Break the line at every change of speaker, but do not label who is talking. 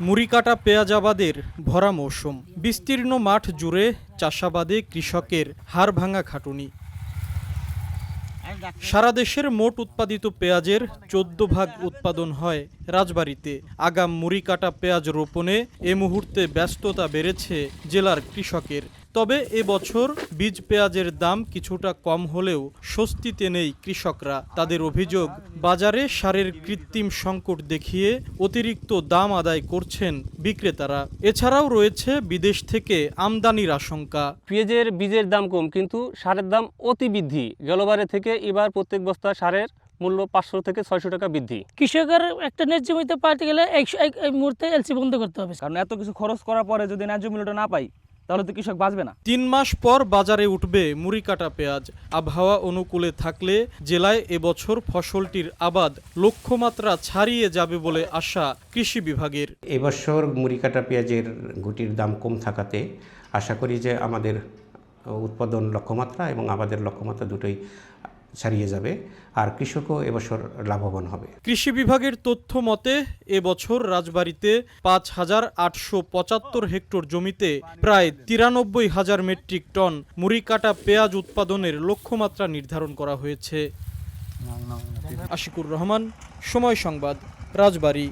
মুড়িকাটা পেঁয়াজাবাদের ভরা মৌসুম। বিস্তীর্ণ মাঠ জুড়ে চাষাবাদে কৃষকের হাড় ভাঙা খাটুনি। সারা দেশের মোট উৎপাদিত পেঁয়াজের চোদ্দ ভাগ উৎপাদন হয় রাজবাড়িতে। আগাম মুড়িকাটা পেঁয়াজ রোপণে এ মুহূর্তে ব্যস্ততা বেড়েছে জেলার কৃষকের। তবে এবছর বীজ পেঁয়াজের দাম কিছুটা কম হলেও স্বস্তিতে নেই কৃষকরা। তাদের অভিযোগ বাজারে সারের কৃত্রিম সংকট দেখিয়ে অতিরিক্ত দাম আদায় করছেন বিক্রেতারা। এছাড়াও রয়েছে বিদেশ থেকে আমদানির আশঙ্কা।
পেঁয়াজের বীজের দাম কম কিন্তু সারের দাম অতি বৃদ্ধি গেলবারে থেকে এবার প্রত্যেক বস্তা সারের মূল্য পাঁচশো থেকে ছয়শো টাকা বৃদ্ধি।
কৃষকের একটা ন্যায্য জমিতে পাইতে গেলে এই মুহূর্তে এলসি বন্ধ করতে হবে।
কারণ এত কিছু খরচ করার পরে যদি ন্যায্য মূল্যটা না পাই তাহলে তো কৃষক বাঁচবে না।
তিন মাস পর বাজারে উঠবে মুড়ি কাটা পেঁয়াজ। আবহাওয়া অনুকূলে থাকলে জেলায় এবছর ফসলটির আবাদ লক্ষ্যমাত্রা ছাড়িয়ে যাবে বলে আশা কৃষি বিভাগের।
এবছর মুড়ি কাটা পেঁয়াজের গুটির দাম কম থাকাতে আশা করি যে আমাদের উৎপাদন লক্ষ্যমাত্রা এবং আমাদের লক্ষ্যমাত্রা দুটোই ছাড়িয়ে যাবে, আর কৃষকও এবছর লাভবান হবে।
কৃষি বিভাগের তথ্য মতে, এবছর রাজবাড়িতে পাঁচ হাজার আটশো পঁচাত্তর হেক্টর জমিতে প্রায় তিরানব্বই হাজার মেট্রিক টন মুড়ি কাটা পেঁয়াজ উৎপাদনের লক্ষ্যমাত্রা নির্ধারণ করা হয়েছে। আশিকুর রহমান, সময় সংবাদ, রাজবাড়ী।